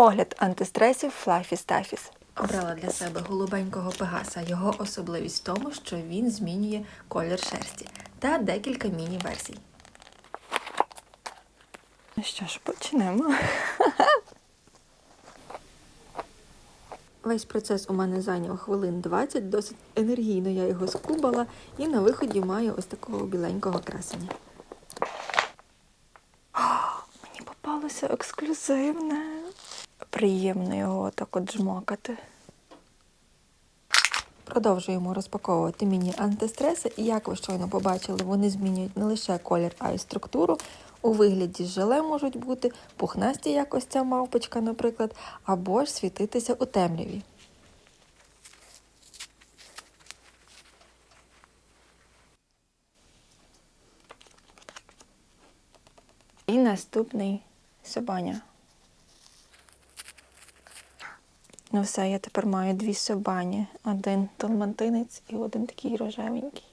Огляд антистресів Fluffy Stuffies. Обрала для себе голубенького пегаса. Його особливість в тому, що він змінює колір шерсті та декілька міні-версій. Ну що ж, почнемо. Весь процес у мене зайняв хвилин 20, досить енергійно я його скубала і на виході маю ось такого біленького красення. О, мені попалося ексклюзивне. Приємно його так от жмакати. Продовжуємо розпаковувати міні-антистреси. І як ви щойно побачили, вони змінюють не лише колір, а й структуру. У вигляді желе можуть бути пухнасті, як ось ця мавпочка, наприклад, або ж світитися у темряві. І наступний собаня. Ну все, я тепер маю дві собані. Один талмантинець і один такий рожевенький.